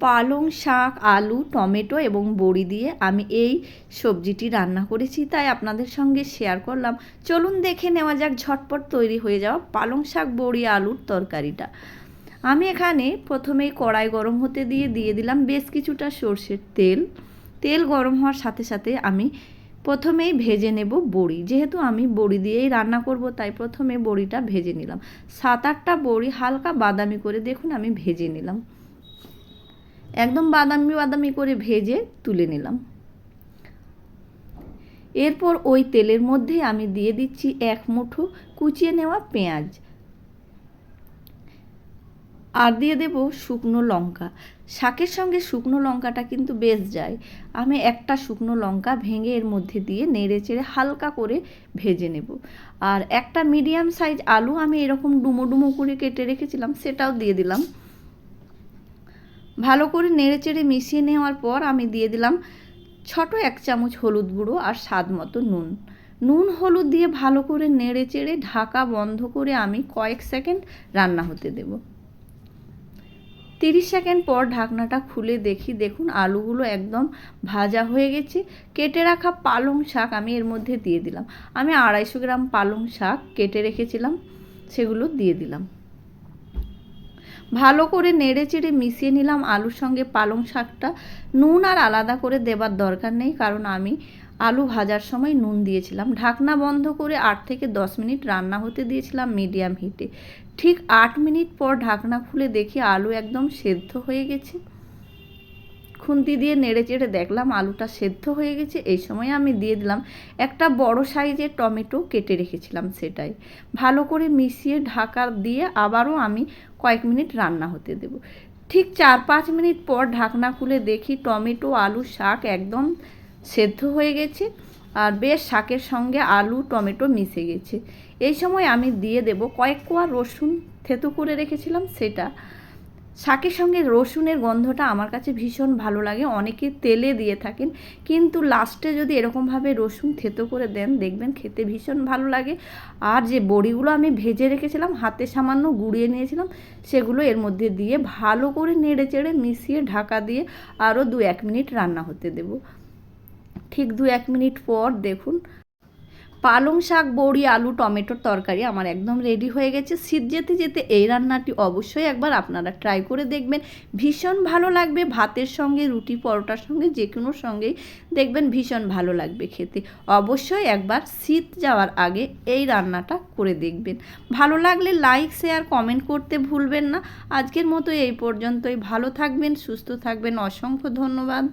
পালং শাক, আলু, টমেটো এবং বড়ি দিয়ে আমি এই সবজিটি রান্না করেছি, তাই আপনাদের সঙ্গে শেয়ার করলাম। চলুন দেখে নেওয়া যাক ঝটপট তৈরি হয়ে যাওয়া পালং শাক, বড়ি, আলুর তরকারিটা। আমি এখানে প্রথমেই কড়াই গরম হতে দিয়ে দিয়ে দিলাম বেশ কিছুটা সর্ষের তেল। তেল গরম হওয়ার সাথে সাথে আমি প্রথমেই ভেজে নেব বড়ি। যেহেতু আমি বড়ি দিয়েই রান্না করব, তাই প্রথমে বড়িটা ভেজে নিলাম। সাত আটটা বড়ি হালকা বাদামি করে দেখুন আমি ভেজে নিলাম। একদম বাদামি বাদামি করে ভেজে তুলে নিলাম। এরপর ওই তেলের মধ্যে আমি দিয়ে দিচ্ছি এক মুঠো কুচিয়ে নেওয়া পেঁয়াজ। আর দিয়ে দেব শুকনো লঙ্কা। শাকের সঙ্গে শুকনো লঙ্কাটা কিন্তু বেশ যায়। আমি একটা শুকনো লঙ্কা ভেঙে এর মধ্যে দিয়ে নেড়ে চেড়ে হালকা করে ভেজে নেব। আর একটা মিডিয়াম সাইজ আলু আমি এরকম ডুমো ডুমো করে কেটে রেখেছিলাম, সেটাও দিয়ে দিলাম। ভালো করে নেড়ে চেড়ে মিশিয়ে নেওয়ার পর আমি দিয়ে দিলাম ছোট এক চামচ হলুদ গুঁড়ো আর স্বাদ মতো নুন। নুন হলুদ দিয়ে ভালো করে নেড়ে চেড়ে ঢাকা বন্ধ করে আমি কয়েক সেকেন্ড রান্না হতে দেবো। তিরিশ সেকেন্ড পর ঢাকনাটা খুলে দেখি, দেখুন আলুগুলো একদম ভাজা হয়ে গেছে। কেটে রাখা পালং শাক আমি এর মধ্যে দিয়ে দিলাম। আমি আড়াইশো গ্রাম পালং শাক কেটে রেখেছিলাম, সেগুলো দিয়ে দিলাম। ভালো করে নেড়ে চেড়ে মিশিয়ে নিলাম আলুর সঙ্গে পালং শাকটা। নুন আর আলাদা করে দেবার দরকার নেই, কারণ আমি আলু ভাজার সময় নুন দিয়েছিলাম। ঢাকনা বন্ধ করে আট থেকে দশ মিনিট রান্না হতে দিয়েছিলাম মিডিয়াম হিটে। ঠিক আট মিনিট পর ঢাকনা খুলে দেখি আলু একদম সেদ্ধ হয়ে গেছে। খুন্তি দিয়ে নেড়ে চেড়ে দেখলাম আলুটা সেদ্ধ হয়ে গেছে। এই সময় আমি দিয়ে দিলাম একটা বড় সাইজের টমেটো কেটে রেখেছিলাম সেটাই। ভালো করে মিশিয়ে ঢাকা দিয়ে আবারও আমি কয়েক মিনিট রান্না হতে দেব। ঠিক চার পাঁচ মিনিট পর ঢাকনা খুলে দেখি টমেটো, আলু শাক একদম সেদ্ধ হয়ে গেছে আর বেশ শাকের সঙ্গে আলু, টমেটো মিশে গেছে। এই সময় আমি দিয়ে দেব কয়েক কোয়া রসুন থেতু করে রেখেছিলাম সেটা। শাকের সঙ্গে রসুনের গন্ধটা আমার কাছে ভীষণ ভালো লাগে। অনেকে তেলে দিয়ে থাকেন, কিন্তু লাস্টে যদি এরকমভাবে রসুন থেতো করে দেন, দেখবেন খেতে ভীষণ ভালো লাগে। আর যে বড়িগুলো আমি ভেজে রেখেছিলাম, হাতে সামান্য গুঁড়িয়ে নিয়েছিলাম, সেগুলো এর মধ্যে দিয়ে ভালো করে নেড়ে চেড়ে মিশিয়ে ঢাকা দিয়ে আরও দু এক মিনিট রান্না হতে দেব। ঠিক দু এক মিনিট পর দেখুন পালং শাক, বড়ি, আলু, টমেটোর তরকারি আমার একদম রেডি হয়ে গেছে। শীত যেতে যেতে এই রান্নাটি অবশ্যই একবার আপনারা ট্রাই করে দেখবেন। ভীষণ ভালো লাগবে ভাতের সঙ্গে, রুটি পরোটার সঙ্গে, যে কোনো সঙ্গেই দেখবেন ভীষণ ভালো লাগবে খেতে। অবশ্যই একবার শীত যাওয়ার আগে এই রান্নাটা করে দেখবেন। ভালো লাগলে লাইক শেয়ার কমেন্ট করতে ভুলবেন না। আজকের মতো এই পর্যন্তই। ভালো থাকবেন, সুস্থ থাকবেন। অসংখ্য ধন্যবাদ।